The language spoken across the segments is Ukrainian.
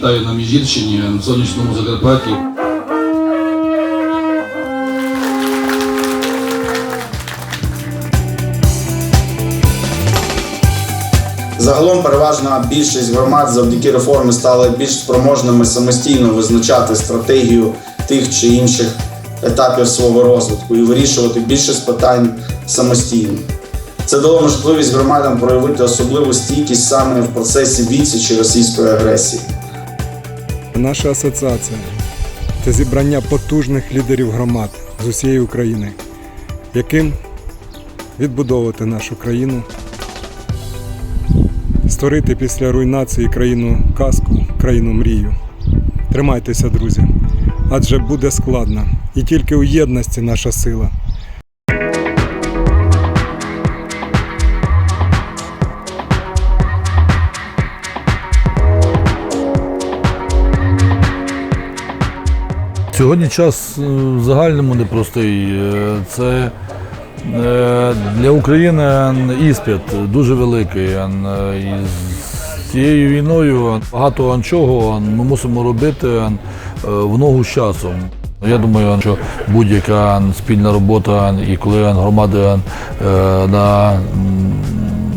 Вітаю на Міжгірщині, на сонячному Закарпатті. Загалом переважна більшість громад завдяки реформі стали більш спроможними самостійно визначати стратегію тих чи інших етапів свого розвитку і вирішувати більшість питань самостійно. Це дало можливість громадам проявити особливу стійкість саме в процесі відсічі російської агресії. Наша асоціація це зібрання потужних лідерів громад з усієї України, яким відбудовувати нашу країну, створити після руйнації країну казку, країну мрію. Тримайтеся, друзі, адже буде складно. І тільки у єдності наша сила. Сьогодні час е, в загальному непростий. Е, Це е, для України іспит дуже великий. З цією війною багато чого ми мусимо робити в ногу з часом. Я думаю, що будь-яка спільна робота, і коли громади на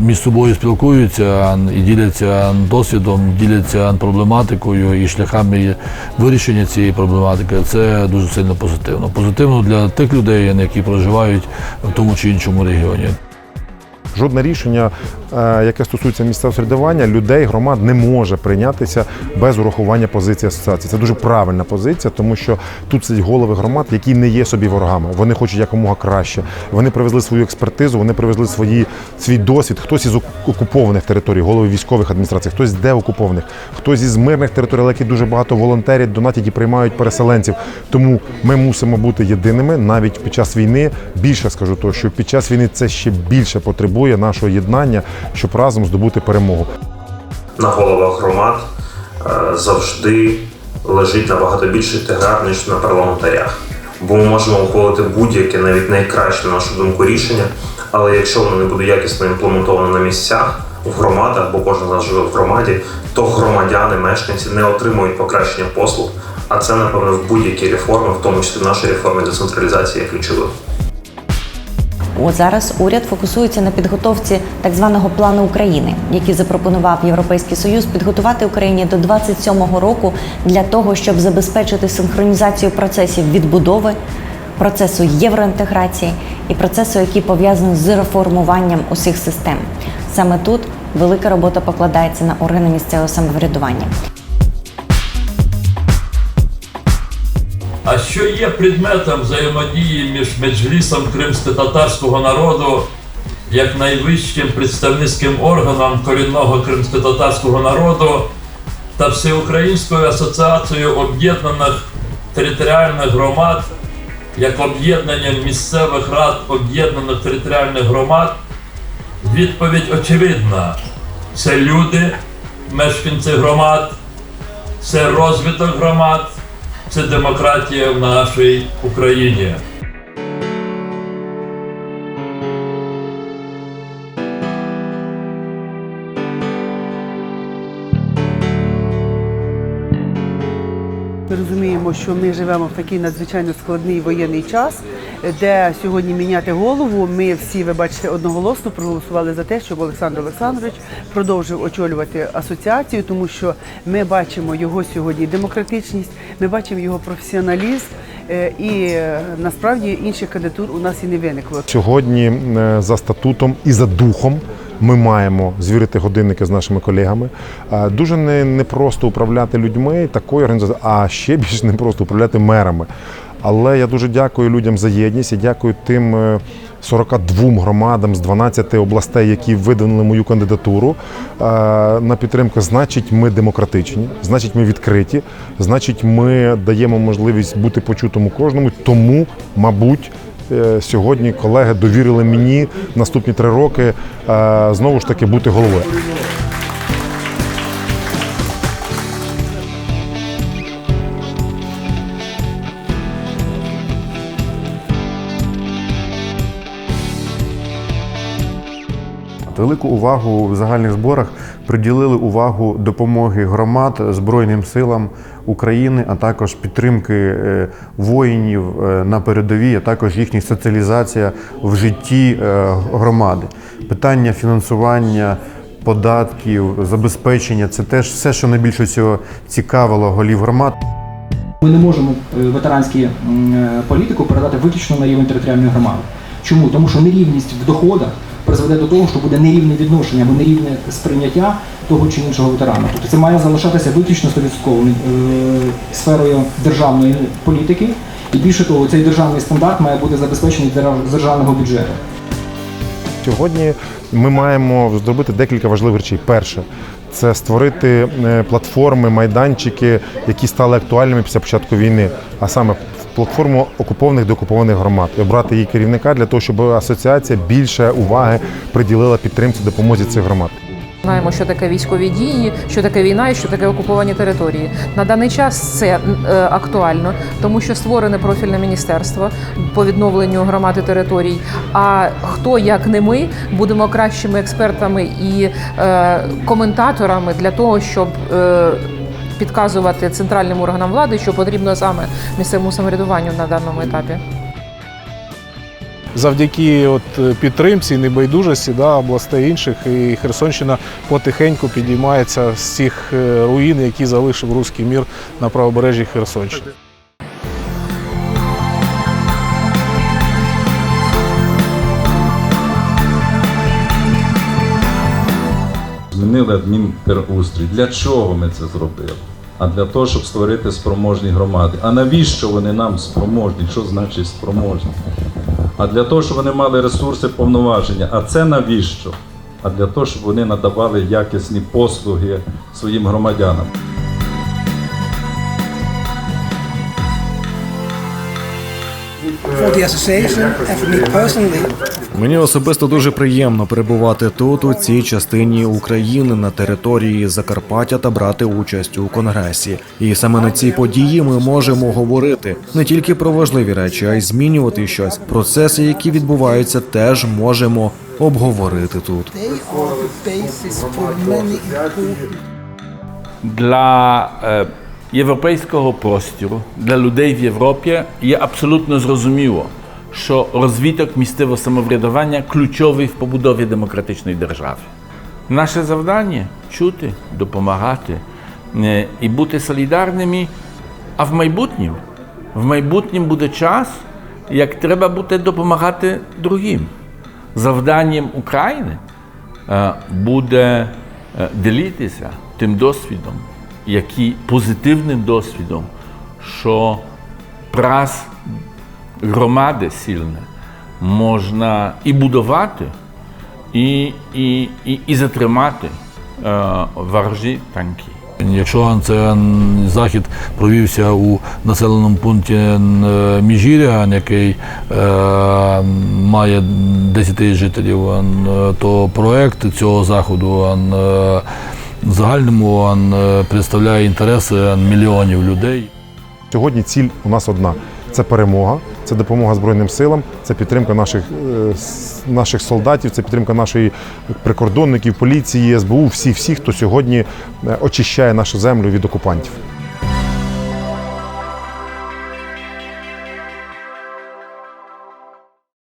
між собою спілкуються і діляться досвідом, діляться проблематикою і шляхами вирішення цієї проблематики. Це дуже сильно позитивно. Позитивно для тих людей, які проживають в тому чи іншому регіоні. Жодне рішення, е, яке стосується місцевого середування, людей, громад не може прийнятися без урахування позиції асоціації. Це дуже правильна позиція, тому що тут сидять голови громад, які не є собі ворогами. Вони хочуть якомога краще. Вони привезли свою експертизу, вони привезли свої, свій досвід. Хтось із окупованих територій, голови військових адміністрацій, хтось з деокупованих, хтось із мирних територій, але які дуже багато волонтерів, донатять і приймають переселенців. Тому ми мусимо бути єдиними навіть під час війни. Більше скажу то, що під час війни це ще більше потребує нашого єднання, щоб разом здобути перемогу. на головах громад е, завжди лежить набагато більший тягар, ніж на парламентарях. Бо ми можемо ухвалити будь-яке, навіть найкраще, на нашу думку, рішення, але якщо воно не буде якісно імплементовано на місцях, в громадах, бо кожен нас живе в громаді, то громадяни, мешканці не отримують покращення послуг. А це, напевно, в будь-якій реформі, в тому числі в нашій реформі децентралізації, є ключовим. От зараз уряд фокусується на підготовці так званого плану України, який запропонував Європейський Союз підготувати Україні до 27-го року для того, щоб забезпечити синхронізацію процесів відбудови, процесу євроінтеграції і процесу, який пов'язаний з реформуванням усіх систем. Саме тут велика робота покладається на органи місцевого самоврядування. А що є предметом взаємодії між меджлісом кримсько-татарського народу як найвищим представницьким органом корінного кримсько-татарського народу та Всеукраїнською асоціацією об'єднаних територіальних громад як об'єднанням місцевих рад об'єднаних територіальних громад? Відповідь очевидна: це люди, мешканці громад, це розвиток громад, це демократія в нашій Україні. Ми розуміємо, що ми живемо в такий надзвичайно складний воєнний час, де сьогодні міняти голову. Ми всі, ви бачите, одноголосно проголосували за те, щоб Олександр Олександрович продовжив очолювати асоціацію, тому що ми бачимо його сьогодні демократичність, ми бачимо його професіоналізм. е, І е, насправді інших кандидатур у нас і не виникло. Сьогодні е, за статутом і за духом ми маємо звірити годинники з нашими колегами. Дуже не, не управляти людьми такою організацією, а ще більш не просто управляти мерами. Але я дуже дякую людям за єдність і дякую тим е, 42 громадам з 12 областей, які видвинули мою кандидатуру е, на підтримку. Значить, ми демократичні, значить, ми відкриті, значить, ми даємо можливість бути почутому кожному. Тому, мабуть. е, Сьогодні колеги довірили мені наступні три роки е, знову ж таки бути головою. Велику увагу в загальних зборах приділили увагу допомоги громад Збройним силам України, а також підтримки е, воїнів е, на передовій, а також їхня соціалізація в житті е, громади. Питання фінансування. Податків, забезпечення це теж все, що найбільше цього цікавило голів громад. Ми не можемо ветеранську політику передати виключно на рівень територіальної громади. Чому? Тому що нерівність в доходах призведе до того, що буде нерівне відношення або нерівне сприйняття того чи іншого ветерана. Тобто це має залишатися виключно 100% е, сферою державної політики. І більше того, цей державний стандарт має бути забезпечений з державного бюджету. Сьогодні ми маємо зробити декілька важливих речей. Перше це створити е, платформи, майданчики, які стали актуальними після початку війни, а саме платформу окупованих деокупованих громад і обрати її керівника для того, щоб асоціація більше уваги приділила підтримці допомозі цих громад. Знаємо, що таке військові дії, що таке війна і що таке окуповані території. На даний час це е, актуально, тому що створене профільне міністерство по відновленню громади територій. А хто як не ми будемо кращими експертами і е, коментаторами для того, щоб е, підказувати центральним органам влади, що потрібно саме місцевому самоврядуванню на даному етапі. завдяки от підтримці, небайдужості да, областей інших, і Херсонщина потихеньку підіймається з цих е, руїн, які залишив руський мір на правобережжі Херсонщини. Змінили адмінтерустрій. Для чого ми це зробили? А для того, щоб створити спроможні громади. А навіщо вони нам спроможні? Що значить спроможні? А для того, щоб вони мали ресурси повноваження. А це навіщо? А для того, щоб вони надавали якісні послуги своїм громадянам. Мені особисто дуже приємно перебувати тут, у цій частині України, на території Закарпаття та брати участь у конгресі. І саме на цій події ми можемо говорити не тільки про важливі речі, а й змінювати щось. Процеси, які відбуваються, теж можемо обговорити тут. Для е, європейського простору, для людей в Європі є абсолютно зрозуміло, що розвиток місцевого самоврядування ключовий в побудові демократичної держави. Наше завдання чути, допомагати е, і бути солідарними. А в майбутньому, в майбутньому буде час, як треба буде допомагати другим. Завданням України е, буде е, ділитися тим досвідом, який позитивним досвідом, що праз громади сильне можна і будувати, і, і, і, і затримати е, ворожі танки. Якщо це захід провівся у населеному пункті е, Міжіря, який е, має 10 тисяч жителів, е, то проект цього заходу е, загальному е, представляє інтереси мільйонів людей. Сьогодні ціль у нас одна: це перемога, це допомога Збройним силам, це підтримка наших, е, наших солдатів, це підтримка нашої прикордонників, поліції, СБУ, всіх, всіх, хто сьогодні е, очищає нашу землю від окупантів.